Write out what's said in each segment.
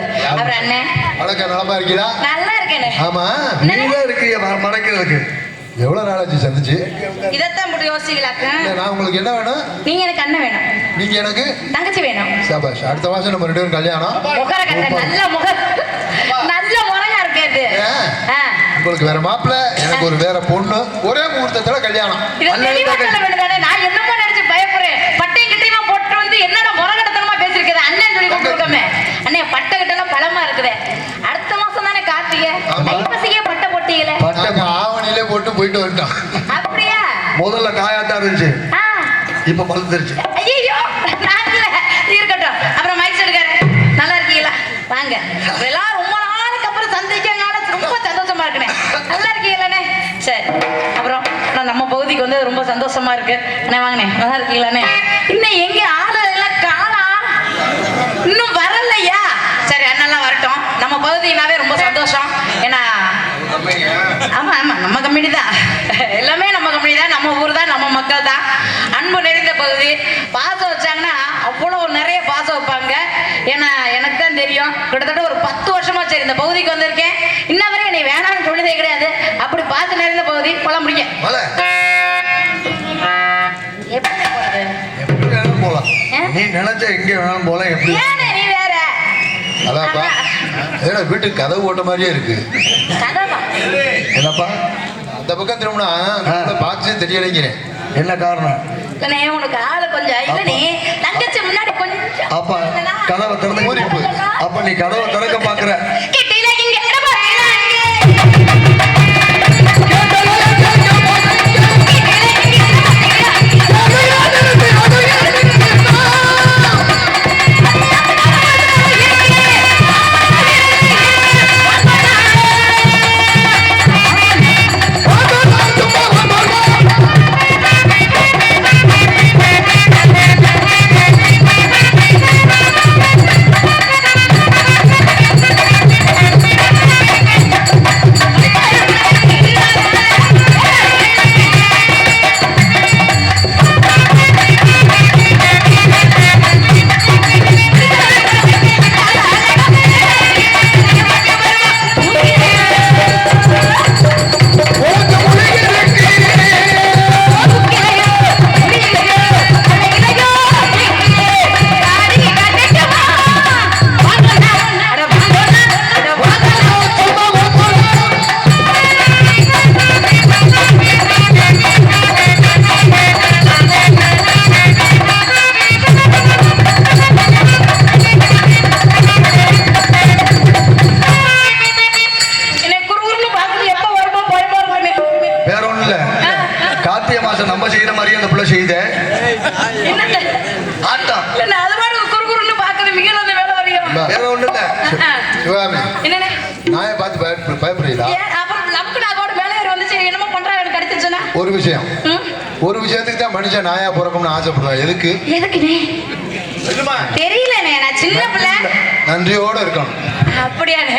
போகுது அப்புறம் அண்ணன். வணக்கம் நலமா இருக்கீங்களா நல்லா இருக்கேனே. ஆமா நீதான் இருக்கு ம- மறைக்கிறதுக்கு. எவ்வளவு நாளாச்சு சந்திச்சு? இதைத்தான் போட்டு யோசிக்கலாக்க. நான் உங்களுக்கு என்ன வேணும்? நீங்க எனக்கு அண்ணன் வேணும். நீங்க எனக்கு? தங்கச்சி வேணும். சபாஷ் அடுத்த மாசம் நம்ம ரெண்டு பேரும் கல்யாணம். முகர கட்ட நல்ல முக நல்ல முறையா இருக்கு. உங்களுக்கு வேற மாப்பிள்ள எனக்கு ஒரு வேற பொண்ணு ஒரே முகூர்த்தத்துல கல்யாணம்? நான் என்னமோ நினைச்சு பயப்படுறேன். பட்டையும் கிட்டையுமா போட்டு வந்து என்னடா முரகட்டத்தனமா பேசியிருக்குது? அண்ணன் சொல்லி கூப்பிட்டுருக்கோமே. அண்ணே, பட்டை கிட்டெல்லாம் பலமா இருக்குதே. அடுத்த மாசம் தானே கார்த்திகை. ஆமா. ஐப்பசிக்கே பட்டை போட்டீங்களே. நாங்க ஆவணிலே வந்துட்டோம் அப்படியா? முதல்ல காயாத்தான் இருந்துச்சு. இப்ப நான் இல்ல. இருக்கட்டும். அப்புறம் மைக் செட்டுக்காரு. நல்லா இருக்கீங்களா? வாங்க. எல்லாரும் ரொம்ப நாளுக்கு அப்புறம் சந்திக்கிறதுனால ரொம்ப சந்தோஷமா இருக்குண்ணே. நல்லா இருக்கீங்களாண்ணே? சரி. அப்புறம் நான் நம்ம பகுதிக்கு வந்து ரொம்ப சந்தோஷமா இருக்கு அண்ணே வாங்கண்ணே நல்லா இருக்கீங்களாண்ணே இன்னும் எங்க ஆளு எல்லாம் காணா இன்னும் வரலையா சரி அண்ணெல்லாம் வரட்டும் நம்ம பகுதினாவே ரொம்ப சந்தோஷம் ஆமா ஆமா நம்ம கம்பெனி தான். எல்லாமே நம்ம கம்பெனி தான். நம்ம ஊர் தான் நம்ம மக்கள் தான். அன்பு நிறைந்த பகுதி. பாசம் வச்சாங்கன்னா அவ்வளோ நிறைய பாசம் வைப்பாங்க. ஏன்னா எனக்கு தான் தெரியும். கிட்டத்தட்ட ஒரு பத்து வருஷமா சரி இந்த பகுதிக்கு வந்திருக்கேன். இன்ன வரை என்னை வேணாம்னு சொன்னதே கிடையாது. அப்படி பாசம் நிறைந்த பகுதி போல முடியும் எப்படி போறது? எப்படி வேணாலும் ஆ? நீ நினைச்ச எங்க வேணாலும் போலாம் எப்படி? அதான்ப்பா. ஏன்னா வீட்டுக்கு கதவு ஓட்ட மாதிரியே இருக்கு. கதவா? என்னப்பா? அந்த பக்கம் திரும்பினா பார்த்து தெரியலைங்கிறேன். என்ன காரணம்? உனக்கு ஆளு கொஞ்சம் இல்ல நீ தங்கச்சி முன்னாடி கொஞ்சம் அப்ப கதவை திறந்து. அப்ப நீ கதவை திறக்க பாக்குற கார்த்திகை மாசம் நம்ம செய்யற மாதிரியே அந்த பிள்ளை செய்த? ஆட்டம். வேற ஒண்ணும் இல்ல. சிவாமி? நாயை பார்த்து பயப்பட பயப்படுறீங்களா? ஒரு விஷயம்? ஒரு விஷயத்துக்கு தான் மனுஷன் நாயா பிறக்கணும்னு ஆசைப்படுவான் எதுக்கு பிள்ளை. நன்றியோட இருக்கணும் அப்படியாண்ணே?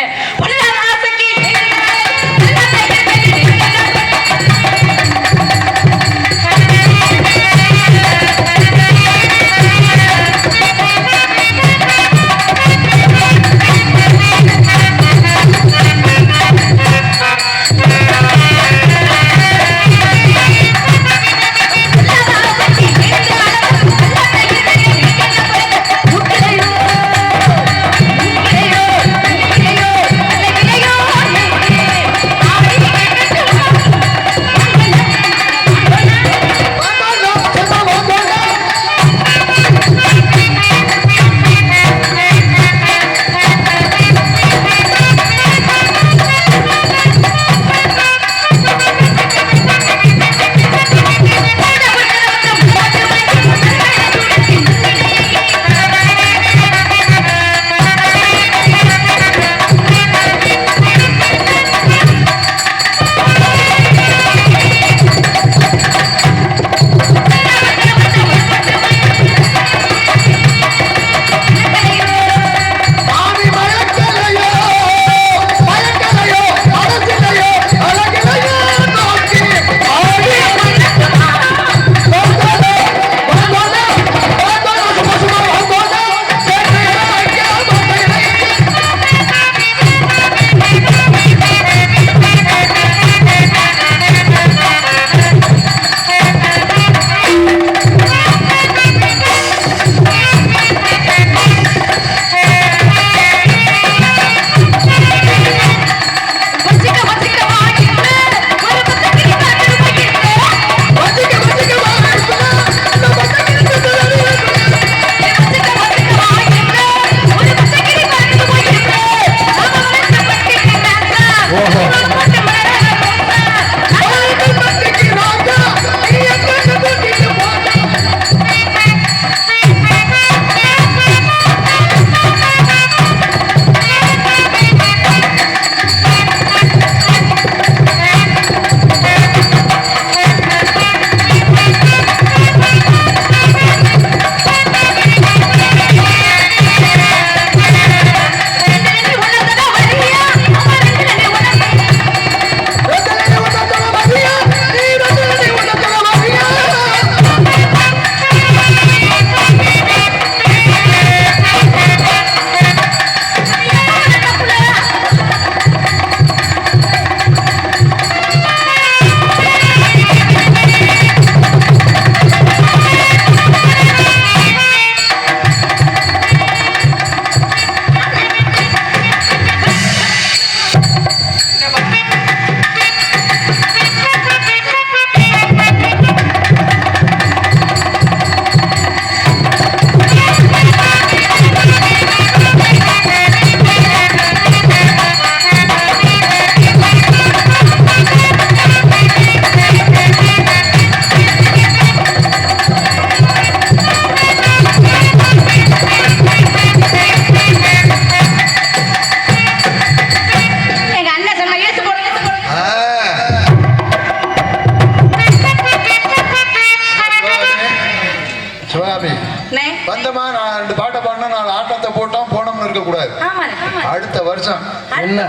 ஆமாண்ணே ஆமாண்ணே. அடுத்த வருஷம். என்ன?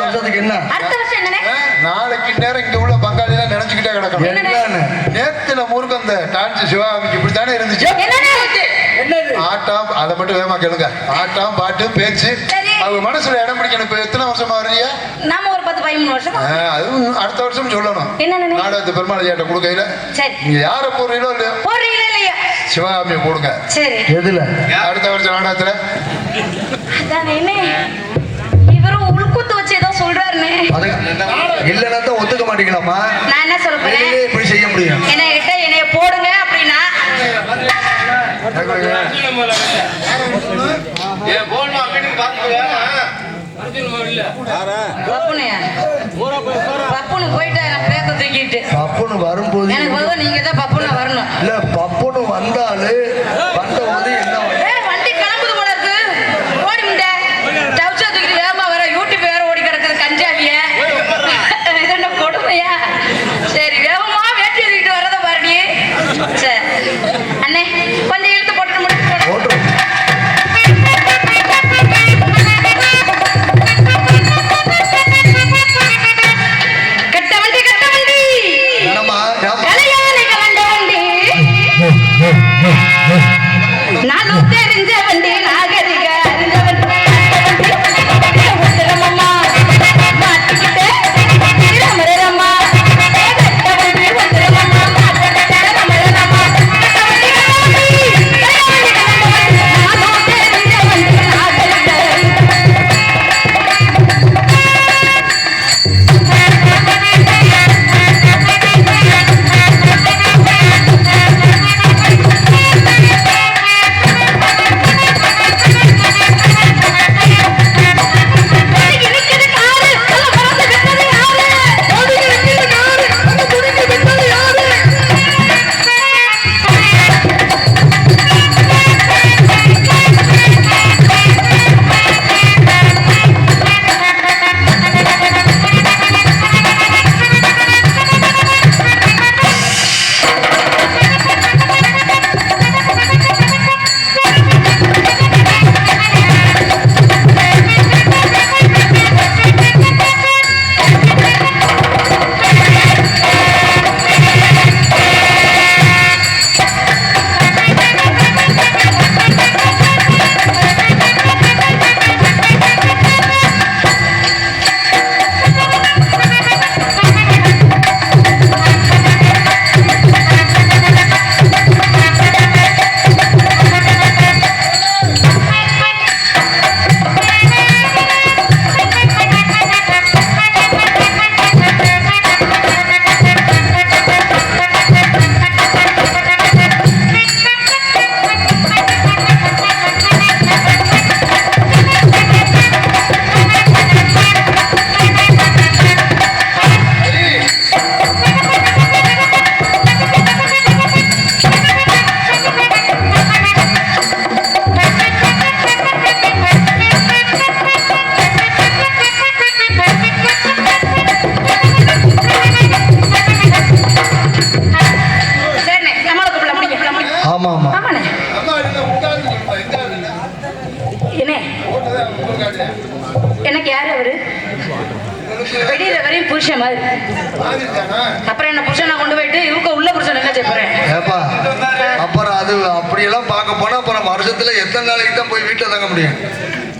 வருஷத்துக்கு என்ன? நாளைக்கு நேரம் இங்க உள்ள பங்காளி எல்லாம் நினைச்சுக்கிட்டே கிடக்கணும். நேத்துல முருக அந்த டான்ஸ் சிவாமிக்கு இப்படித்தானே இருந்துச்சு? ஆட்டம் அதை மட்டும் வேகமா கேளுங்க. ஆட்டம் பாட்டு பேச்சு. சரி. அவங்க மனசுல இடம் பிடிக்கணும். இப்ப எத்தனை வருஷமா வர்றீங்க? நாம ஒரு பத்து பதிமூணு வருஷம்? அதுவும் அடுத்த வருஷம் சொல்லணும். நாடகத்து பெருமாள் ஐயாட்ட கொடுக்கையில சரி. நீங்க யார போறீங்களோ இல்லையோ? சிவகாமியை போடுங்க. சரி. எதுல? அடுத்த வருஷம் நாடகத்துல? அதானே? என்ன இவரும் உள்குத்து வச்சு ஏதோ தான் ஒத்துக்க மாட்டீங்களாமா நான் என்ன சொல்ல போறேன்? இப்படி செய்ய முடியும். என்ன கிட்ட என்னைய போடுங்க போயிட்டா நான் பேக்க தூக்கிட்டு. பப்புன்னு வரும்போது எனக்கு நீங்க தான் பப்புனா வரணும். இல்ல பப்புன்னு வந்தாலு எனக்கு யாரு அவரு? வெளியில வரையும் புருஷன் மாதிரி? அப்புறம் என்ன புருஷனை கொண்டு போயிட்டு இவங்க உள்ள புருஷன் என்ன செய்ய போறேன்? ஏப்பா அப்புறம் அது அப்படியெல்லாம் பார்க்க போனா அப்புறம் வருஷத்துல எத்தனை நாளைக்கு தான் போய் வீட்டுல தங்க முடியும்?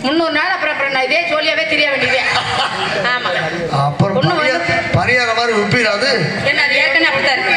முந்நூறு நாள் அப்புறம் அப்புறம் நான் இதே சொல்லியாவே தெரிய வேண்டியதே. ஆமா அப்புறம் பணியார மாதிரி உப்பிடாது. என்ன அது ஏற்கனவே அப்படித்தான் இருக்கு.